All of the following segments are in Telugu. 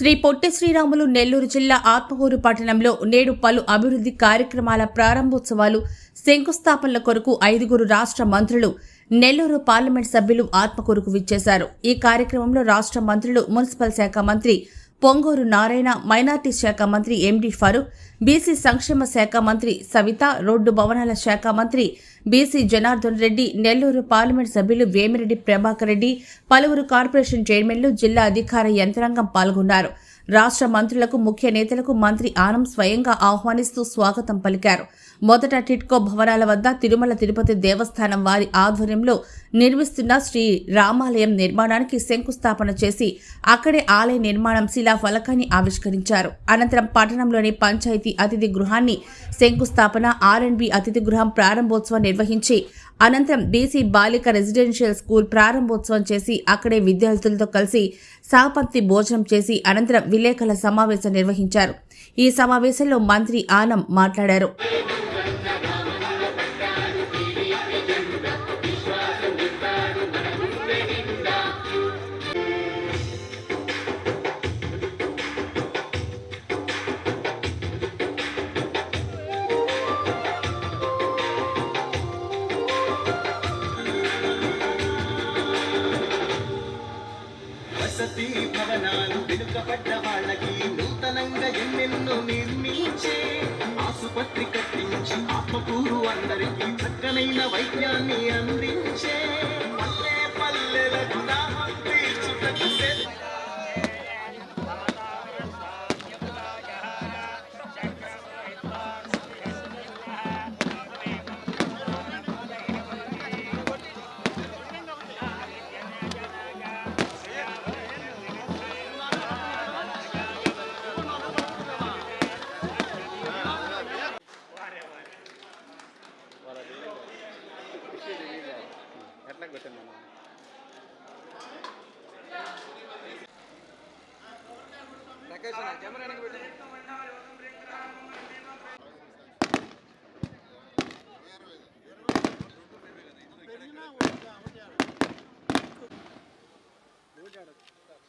శ్రీ పొట్టి శ్రీరాములు నెల్లూరు జిల్లా ఆత్మకూరు పట్టణంలో నేడు పలు అభివృద్ధి కార్యక్రమాల ప్రారంభోత్సవాలు శంకుస్థాపనల కొరకు ఐదుగురు రాష్ట్ర మంత్రులు నెల్లూరు పార్లమెంట్ సభ్యులు ఆత్మకూరుకు విచ్చేశారు. ఈ కార్యక్రమంలో రాష్ట్ర మంత్రులు మున్సిపల్ శాఖ మంత్రి పొంగూరు నారాయణ మైనార్టీ శాఖ మంత్రి ఎండి ఫరూక్ బీసీ సంక్షేమ శాఖ మంత్రి సవిత రోడ్డు భవనాల శాఖ మంత్రి B C Janardhan Reddy Nellore parliament సభ్యులు వేమిరెడ్డి ప్రభాకర్ రెడ్డి పలువురు కార్పొరేషన్ చైర్మన్లు జిల్లా అధికార యంత్రాంగం పాల్గొన్నారు. రాష్ట్ర మంత్రులకు ముఖ్య నేతలకు మంత్రి ఆనం స్వయంగా ఆహ్వానిస్తూ స్వాగతం పలికారు. మొదట టిట్కో భవనాల వద్ద తిరుమల తిరుపతి దేవస్థానం వారి ఆధ్వర్యంలో నిర్మిస్తున్న శ్రీ రామాలయం నిర్మాణానికి శంకుస్థాపన చేసి అక్కడే ఆలయ నిర్మాణం శిలా ఫలకాన్ని ఆవిష్కరించారు. అనంతరం పట్టణంలోని పంచాయతీ అతిథి గృహాన్ని శంకుస్థాపన ఆర్ఎండ్బి అతిథి గృహం ప్రారంభోత్సవం నిర్వహించి అనంతరం బీసీ బాలిక రెసిడెన్షియల్ స్కూల్ ప్రారంభోత్సవం చేసి అక్కడే విద్యార్థులతో కలిసి సాపత్తి భోజనం చేసి అనంతరం విలేకరుల సమావేశం నిర్వహించారు. ఈ సమావేశంలో మంత్రి ఆనం మాట్లాడారు. అందరికీ చక్కనైన వైద్యాన్ని అందించే పల్లె పల్లెలకు దాహం తీర్చుటకు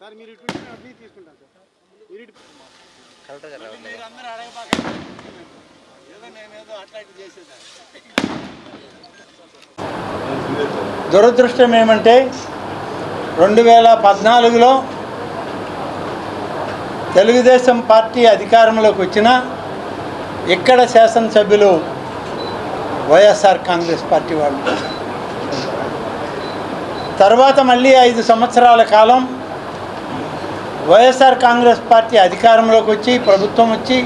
సార్ మీరు ఇటు అన్నీ తీసుకుంటాను సార్. మీరు ఇటు మీరు అందరూ అడగబాకండి ఏదో నేనేదో చేసేదాన్ని దురదృష్టం ఏమంటే రెండు వేల పద్నాలుగులో తెలుగుదేశం పార్టీ అధికారంలోకి వచ్చిన ఇక్కడ శాసనసభ్యులు వైఎస్ఆర్ కాంగ్రెస్ పార్టీ వాళ్ళు. తర్వాత మళ్ళీ ఐదు సంవత్సరాల కాలం వైఎస్ఆర్ కాంగ్రెస్ పార్టీ అధికారంలోకి వచ్చి ప్రభుత్వం వచ్చి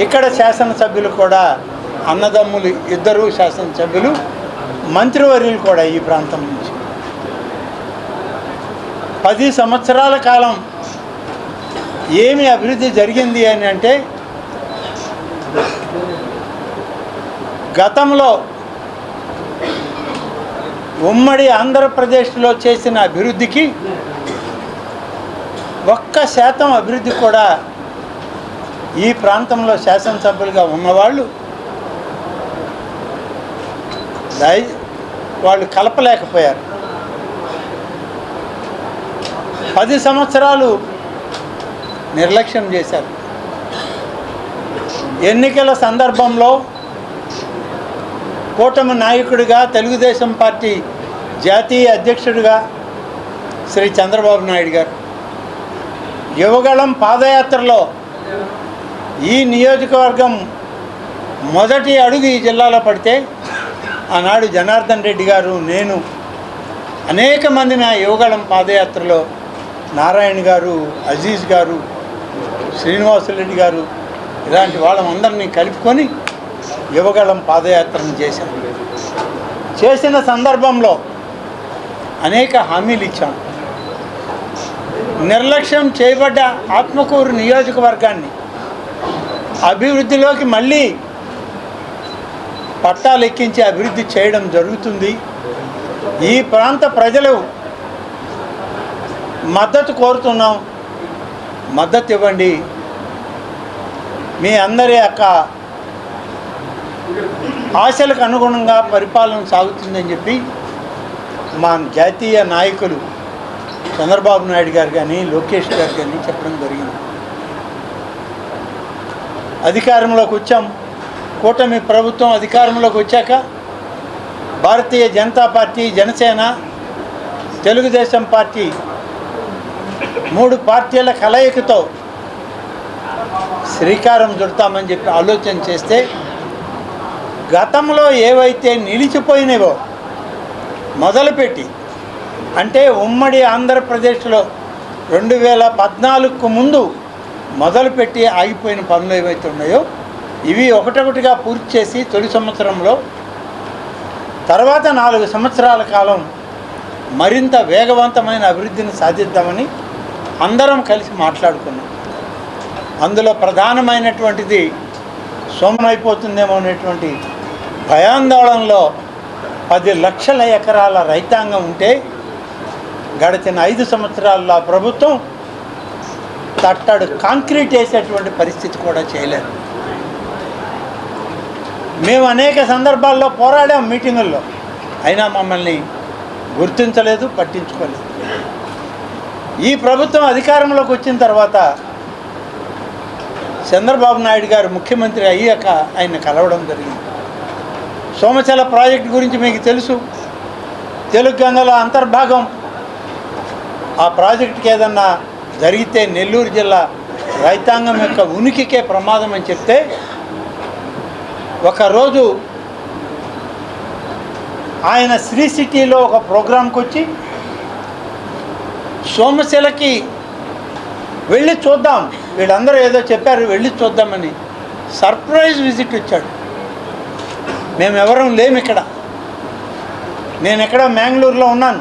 ఇక్కడ శాసనసభ్యులు కూడా అన్నదమ్ములు ఇద్దరు శాసనసభ్యులు మంత్రివర్యులు కూడా ఈ ప్రాంతం నుంచి. పది సంవత్సరాల కాలం ఏమి అభివృద్ధి జరిగింది అని అంటే గతంలో ఉమ్మడి ఆంధ్రప్రదేశ్లో చేసిన అభివృద్ధికి ఒక్క శాతం అభివృద్ధి కూడా ఈ ప్రాంతంలో శాసనసభ్యులుగా ఉన్నవాళ్ళు దయ వాళ్ళు కలపలేకపోయారు. పది సంవత్సరాలు నిర్లక్ష్యం చేశారు. ఎన్నికల సందర్భంలో కూటమి నాయకుడిగా తెలుగుదేశం పార్టీ జాతీయ అధ్యక్షుడిగా శ్రీ చంద్రబాబు నాయుడు గారు యువగళం పాదయాత్రలో ఈ నియోజకవర్గం మొదటి అడుగు ఈ జిల్లాలో పడితే ఆనాడు జనార్దన్ రెడ్డి గారు నేను అనేక మందిని ఆ యువగళం పాదయాత్రలో నారాయణ గారు అజీజ్ గారు శ్రీనివాసరెడ్డి గారు ఇలాంటి వాళ్ళందరినీ కలుపుకొని యువగళం పాదయాత్రను చేశాం. చేసిన సందర్భంలో అనేక హామీలు ఇచ్చాం. నిర్లక్ష్యం చేయబడ్డ ఆత్మకూరు నియోజకవర్గాన్ని అభివృద్ధిలోకి మళ్ళీ పట్టాలు ఎక్కించి అభివృద్ధి చేయడం జరుగుతుంది. ఈ ప్రాంత ప్రజలు మద్దతు కోరుతున్నాం. మద్దతు ఇవ్వండి. మీ అందరి యొక్క ఆశలకు అనుగుణంగా పరిపాలన సాగుతుందని చెప్పి మా జాతీయ నాయకులు చంద్రబాబు నాయుడు గారు కానీ లోకేష్ గారు కానీ చెప్పడం జరిగింది. అధికారంలోకి వచ్చాం. కూటమి ప్రభుత్వం అధికారంలోకి వచ్చాక భారతీయ జనతా పార్టీ జనసేన తెలుగుదేశం పార్టీ మూడు పార్టీల కలయికతో శ్రీకారం చుడతామని చెప్పి ఆలోచన చేస్తే గతంలో ఏవైతే నిలిచిపోయినవో మొదలుపెట్టి అంటే ఉమ్మడి ఆంధ్రప్రదేశ్లో రెండు వేల పద్నాలుగుకు ముందు మొదలుపెట్టి ఆగిపోయిన పనులు ఏవైతే ఉన్నాయో ఇవి ఒకటొకటిగా పూర్తి చేసి తొలి సంవత్సరంలో తర్వాత నాలుగు సంవత్సరాల కాలం మరింత వేగవంతమైన అభివృద్ధిని సాధిద్దామని అందరం కలిసి మాట్లాడుకున్నాం. అందులో ప్రధానమైనటువంటిది సోమమైపోతుందేమో అనేటువంటి భయాందోళనలో పది లక్షల ఎకరాల రైతాంగం ఉంటే గడిచిన ఐదు సంవత్సరాల్లో ప్రభుత్వం తట్టడు కాంక్రీట్ వేసేటువంటి పరిస్థితి కూడా చేయలేదు. మేము అనేక సందర్భాల్లో పోరాడాం మీటింగుల్లో. అయినా మమ్మల్ని గుర్తించలేదు పట్టించుకోలేదు. ఈ ప్రభుత్వం అధికారంలోకి వచ్చిన తర్వాత చంద్రబాబు నాయుడు గారు ముఖ్యమంత్రి అయ్యాక ఆయన కలవడం జరిగింది. సోమచల ప్రాజెక్టు గురించి మీకు తెలుసు. తెలుగు గంగలో అంతర్భాగం ఆ ప్రాజెక్టుకి ఏదన్నా జరిగితే నెల్లూరు జిల్లా రైతాంగం యొక్క ఉనికికే ప్రమాదం అని చెప్తే ఒకరోజు ఆయన శ్రీ సిటీలో ఒక ప్రోగ్రాంకి వచ్చి సోమశిలకి వెళ్ళి చూద్దాం. వీళ్ళందరూ ఏదో చెప్పారు వెళ్ళి చూద్దామని. సర్ప్రైజ్ విజిట్ వచ్చాడు మేము ఎవరం లేము ఇక్కడ నేను ఎక్కడ మ్యాంగ్లూరులో ఉన్నాను.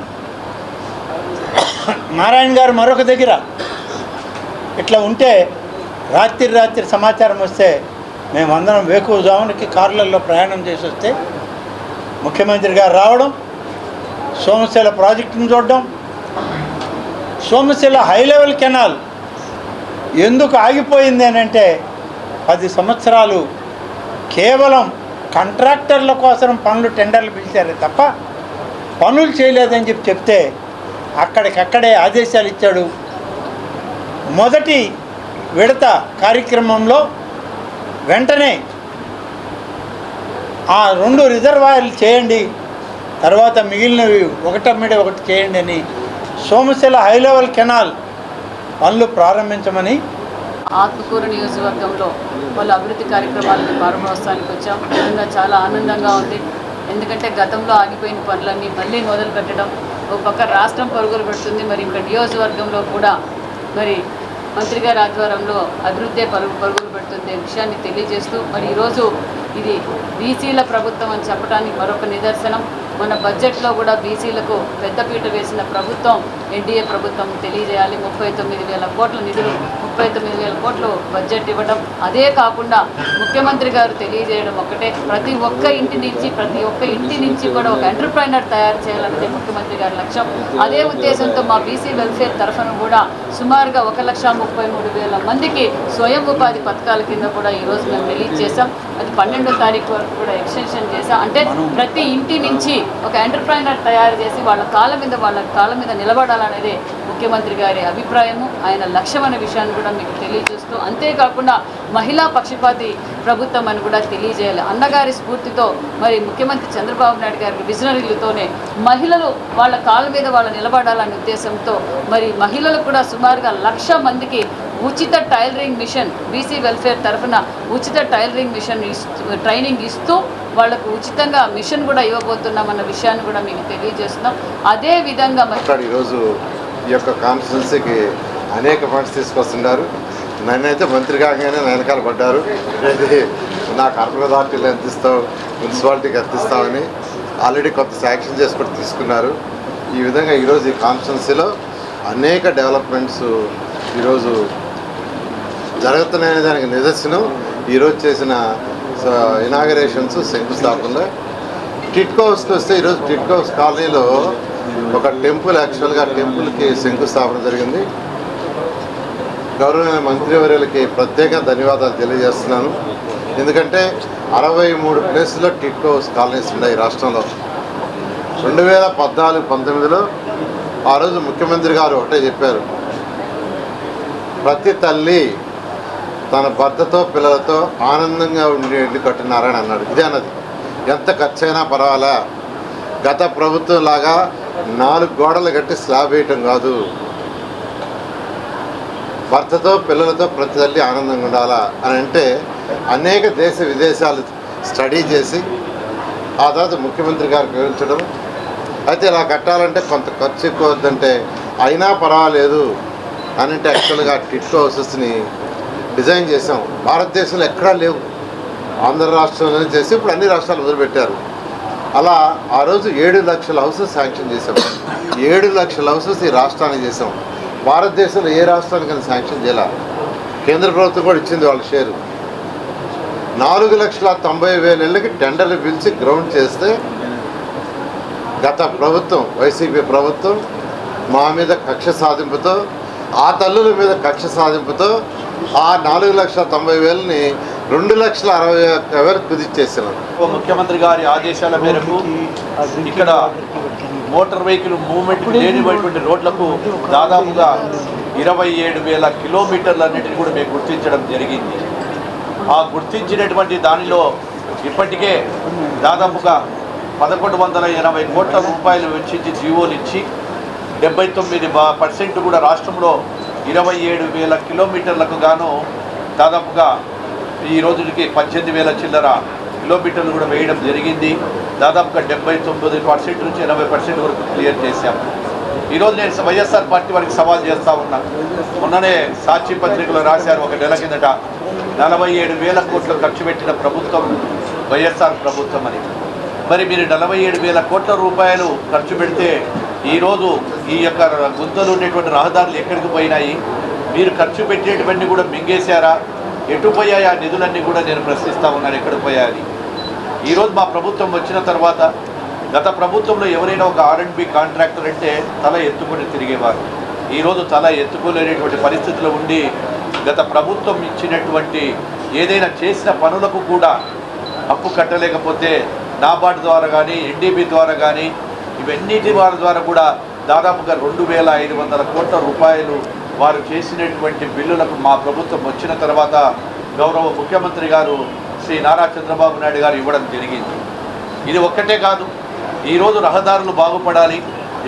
నారాయణ గారు మరొక దగ్గర. ఇట్లా ఉంటే రాత్రి రాత్రి సమాచారం వస్తే మేమందరం వేకువజామునికి కార్లలో ప్రయాణం చేసి వస్తే ముఖ్యమంత్రి గారు రావడం సోమశిల ప్రాజెక్టును చూడడం సోమశిల హై లెవెల్ కెనాల్ ఎందుకు ఆగిపోయింది అని అంటే పది సంవత్సరాలు కేవలం కాంట్రాక్టర్ల కోసం పనులు టెండర్లు పిలిచారే తప్ప పనులు చేయలేదని చెప్పి చెప్తే అక్కడికక్కడే ఆదేశాలు ఇచ్చాడు. మొదటి విడత కార్యక్రమంలో వెంటనే ఆ రెండు రిజర్వాయర్లు చేయండి తర్వాత మిగిలినవి ఒకటమ్మిడి ఒకటి చేయండి అని సోమశిల హై లెవెల్ కెనాల్ పనులు ప్రారంభించమని ఆత్మకూరు నియోజకవర్గంలో వాళ్ళ అభివృద్ధి కార్యక్రమాలకు ప్రారంభోత్సవానికి వచ్చాం. నిజంగా చాలా ఆనందంగా ఉంది. ఎందుకంటే గతంలో ఆగిపోయిన పనులన్నీ మళ్ళీ మొదలు పెట్టడం ఒక పక్క రాష్ట్రం పరుగులు పెడుతుంది మరి ఇంకా నియోజకవర్గంలో కూడా మరి మంత్రి గారి ఆధ్వర్యంలో అభివృద్ధి పరుగు పరుగులు పెడుతుంది విషయాన్ని తెలియజేస్తూ మరి ఈరోజు ఇది బీసీల ప్రభుత్వం అని చెప్పడానికి మరొక నిదర్శనం. మన బడ్జెట్లో కూడా బీసీలకు పెద్దపీట వేసిన ప్రభుత్వం ఎన్డీఏ ప్రభుత్వం తెలియజేయాలి. ముప్పై తొమ్మిది వేల కోట్ల నిధులు ముప్పై తొమ్మిది వేల కోట్లు బడ్జెట్ ఇవ్వడం అదే కాకుండా ముఖ్యమంత్రి గారు తెలియజేయడం ఒకటే ప్రతి ఒక్క ఇంటి నుంచి ప్రతి ఒక్క ఇంటి నుంచి కూడా ఒక ఎంటర్ప్రైనర్ తయారు చేయాలన్నది ముఖ్యమంత్రి గారి లక్ష్యం. అదే ఉద్దేశంతో మా బీసీ వెల్ఫేర్ తరఫున కూడా సుమారుగా ఒక లక్ష ముప్పై మూడు వేల మందికి స్వయం ఉపాధి పథకాల కింద కూడా ఈరోజు మేము రిలీజ్ చేసాం అది పన్నెండో తారీఖు వరకు కూడా ఎక్స్టెన్షన్ చేసాం అంటే ప్రతి ఇంటి నుంచి ఒక ఎంటర్ప్రైనర్ తయారు చేసి వాళ్ళ కాళ్ళ మీద వాళ్ళ కాళ్ళ మీద నిలబడాలనేదే ముఖ్యమంత్రి గారి అభిప్రాయము. ఆయన లక్ష్యం అనే విషయాన్ని కూడా మీకు తెలియజేస్తూ అంతేకాకుండా మహిళా పక్షపాతి ప్రభుత్వం అని కూడా తెలియజేయాలి. అన్నగారి స్ఫూర్తితో మరి ముఖ్యమంత్రి చంద్రబాబు నాయుడు గారి విజనరీలతోనే మహిళలు వాళ్ళ కాళ్ళ మీద వాళ్ళు నిలబడాలనే ఉద్దేశంతో మరి మహిళలకు కూడా సుమారుగా లక్ష మందికి ఉచిత టైలరింగ్ మిషన్ బీసీ వెల్ఫేర్ తరఫున ఉచిత టైలరింగ్ మిషన్ ఇస్తూ ట్రైనింగ్ ఇస్తూ వాళ్ళకు ఉచితంగా మిషన్ కూడా ఇవ్వబోతున్నామన్న విషయాన్ని కూడా మీకు తెలియజేస్తున్నాం. అదే విధంగా ఈరోజు ఈ యొక్క కాన్స్టిట్యున్సీకి అనేక ఫండ్స్ తీసుకొస్తున్నారు. నన్నైతే మంత్రి కాగానే వెనకాల పడ్డారు. నాకు అర్బన్ అథారిటీలు అందిస్తాం మున్సిపాలిటీకి అందిస్తామని ఆల్రెడీ కొంత శాంక్షన్ చేసి కూడా తీసుకున్నారు. ఈ విధంగా ఈరోజు ఈ కాన్స్టిట్యున్సీలో అనేక డెవలప్మెంట్స్ ఈరోజు జరుగుతున్నాయనే దానికి నిదర్శనం. ఈరోజు చేసిన ఇనాగరేషన్స్ శంకుస్థాపనలో టిట్కో హౌస్కి వస్తే ఈరోజు టిట్కో హౌస్ కాలనీలో ఒక టెంపుల్ యాక్చువల్గా టెంపుల్కి శంకుస్థాపన జరిగింది. గౌరవమైన మంత్రివర్యులకి ప్రత్యేక ధన్యవాదాలు తెలియజేస్తున్నాను. ఎందుకంటే అరవై మూడు ప్లేసుల్లో టిట్కో హౌస్ కాలనీస్ ఉన్నాయి రాష్ట్రంలో. రెండు వేల పద్నాలుగు పంతొమ్మిదిలో ఆ రోజు ముఖ్యమంత్రి గారు ఒకటే చెప్పారు. ప్రతి తల్లి తన భర్తతో పిల్లలతో ఆనందంగా ఉండే ఇల్లు కట్టినారని అన్నాడు. ఇదే అన్నది. ఎంత ఖర్చైనా పర్వాలా? గత ప్రభుత్వం లాగా నాలుగు గోడలు కట్టి స్లాబ్ వేయటం కాదు. భర్తతో పిల్లలతో ప్రతి తల్లి ఆనందంగా ఉండాలా అని అంటే అనేక దేశ విదేశాలు స్టడీ చేసి ఆ తర్వాత ముఖ్యమంత్రి గారికి వివరించడం. అయితే ఇలా కట్టాలంటే కొంత ఖర్చు ఎక్కువ వద్దంటే అయినా పర్వాలేదు అని అంటే యాక్చువల్గా టిట్ హౌసెస్ని డిజైన్ చేసాం భారతదేశంలో ఎక్కడా లేవు. ఆంధ్ర రాష్ట్రంలోనే చేసి ఇప్పుడు అన్ని రాష్ట్రాలు మొదలుపెట్టారు అలా ఆ రోజు ఏడు లక్షల హౌసెస్ శాంక్షన్ చేసాం ఏడు లక్షల హౌసెస్ ఈ రాష్ట్రానికి చేసాం భారతదేశంలో ఏ రాష్ట్రానికైనా శాంక్షన్ చేయాల? కేంద్ర ప్రభుత్వం కూడా ఇచ్చింది వాళ్ళ షేరు. నాలుగు లక్షల తొంభై వేల ఇళ్ళకి టెండర్లు పిలిచి గ్రౌండ్ చేస్తే గత ప్రభుత్వం వైసీపీ ప్రభుత్వం మా మీద కక్ష సాధింపుతో ఆ తల్లుల మీద కక్ష సాధింపుతో ఆ నాలుగు లక్షల తొంభై వేలని రెండు లక్షల అరవై ఒక్క వేలు కుదిర్చేసినారు ముఖ్యమంత్రి గారి ఆదేశాల మేరకు ఇక్కడ మోటార్ వెహికల్ మూవ్మెంట్ లేనిటువంటి రోడ్లకు దాదాపుగా ఇరవై ఏడు వేల కిలోమీటర్లన్నిటిని కూడా మేము గుర్తించడం జరిగింది. ఆ గుర్తించినటువంటి దానిలో ఇప్పటికే దాదాపుగా పదకొండు వందల ఎనభై కోట్ల రూపాయలు వెచ్చించి జీవోలు ఇచ్చి డెబ్బై తొమ్మిది పర్సెంట్ కూడా రాష్ట్రంలో ఇరవై ఏడు వేల కిలోమీటర్లకు గాను దాదాపుగా ఈ రోజుకి పద్దెనిమిది వేల చిల్లర కిలోమీటర్లు కూడా వేయడం జరిగింది. దాదాపుగా డెబ్బై తొమ్మిది పర్సెంట్ నుంచి ఎనభై పర్సెంట్ వరకు క్లియర్ చేశాం. ఈరోజు నేను వైఎస్ఆర్ పార్టీ వారికి సవాల్ చేస్తూ ఉన్నా. మొన్ననే సాక్షి పత్రికలో రాశారు ఒక నెల కిందట నలభై ఏడు వేల కోట్లు ఖర్చు పెట్టిన ప్రభుత్వం వైఎస్ఆర్ ప్రభుత్వం అని. మరి మీరు నలభై ఏడు వేల కోట్ల రూపాయలు ఖర్చు పెడితే ఈరోజు ఈ యొక్క గుంతలు ఉండేటువంటి రహదారులు ఎక్కడికి పోయినాయి? మీరు ఖర్చు పెట్టేటువన్నీ కూడా మింగేశారా? ఎటు పోయాయి ఆ నిధులన్నీ కూడా నేను ప్రశ్నిస్తా ఉన్నాను ఎక్కడికి పోయాయని ఈరోజు మా ప్రభుత్వం వచ్చిన తర్వాత గత ప్రభుత్వంలో ఎవరైనా ఒక ఆర్ఎండ్బి కాంట్రాక్టర్ అంటే తల ఎత్తుకొని తిరిగేవారు. ఈరోజు తల ఎత్తుకోలేనటువంటి పరిస్థితులు ఉండి గత ప్రభుత్వం ఇచ్చినటువంటి ఏదైనా చేసిన పనులకు కూడా అప్పు కట్టలేకపోతే నాబార్డు ద్వారా కానీ ఎన్డీబీ ద్వారా కానీ ఇవన్నిటి వారి ద్వారా కూడా దాదాపుగా రెండు వేల ఐదు వందల కోట్ల రూపాయలు వారు చేసినటువంటి బిల్లులకు మా ప్రభుత్వం వచ్చిన తర్వాత గౌరవ ముఖ్యమంత్రి గారు శ్రీ నారా చంద్రబాబు నాయుడు గారు ఇవ్వడం జరిగింది. ఇది ఒక్కటే కాదు ఈరోజు రహదారులు బాగుపడాలి.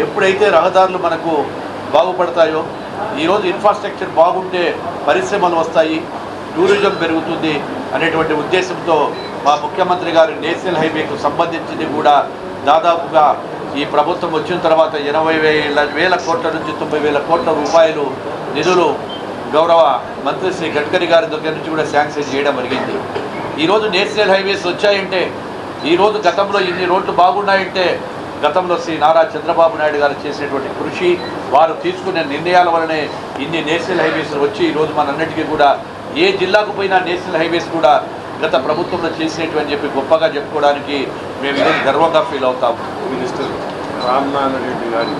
ఎప్పుడైతే రహదారులు మనకు బాగుపడతాయో ఈరోజు ఇన్ఫ్రాస్ట్రక్చర్ బాగుంటే పరిశ్రమలు వస్తాయి టూరిజం పెరుగుతుంది అనేటువంటి ఉద్దేశంతో మా ముఖ్యమంత్రి గారు నేషనల్ హైవేకు సంబంధించింది కూడా దాదాపుగా ఈ ప్రభుత్వం వచ్చిన తర్వాత ఎనభై వేల వేల కోట్ల నుంచి తొంభై వేల కోట్ల రూపాయలు నిధులు గౌరవ మంత్రి శ్రీ గడ్కరీ గారి దగ్గర నుంచి కూడా శాంక్షన్ చేయడం జరిగింది. ఈరోజు నేషనల్ హైవేస్ వచ్చాయంటే ఈరోజు గతంలో ఇన్ని రోడ్లు బాగున్నాయంటే గతంలో శ్రీ నారా చంద్రబాబు నాయుడు గారు చేసినటువంటి కృషి వారు తీసుకునే నిర్ణయాల వలనే ఇన్ని నేషనల్ హైవేస్ వచ్చి ఈరోజు మనందరికీ కూడా ఏ జిల్లాకు పోయినా నేషనల్ హైవేస్ కూడా గత ప్రభుత్వంలో చేసినటువంటి చెప్పి గొప్పగా చెప్పుకోవడానికి మేము ఇదే గర్వంగా ఫీల్ అవుతాము మినిస్టర్ రామ్నాథ్ రెడ్డి గారి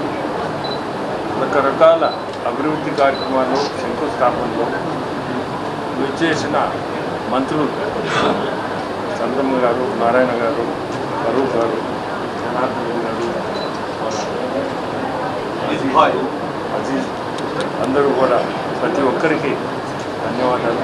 రకరకాల అభివృద్ధి కార్యక్రమాలు శంకుస్థాపనలో విచ్చేసిన మంత్రులు చంద్రమ్మ గారు నారాయణ గారు ఫరూక్ గారు జనార్దన్ రెడ్డి గారు అజీజ్ అందరూ కూడా ప్రతి ఒక్కరికి ధన్యవాదాలు.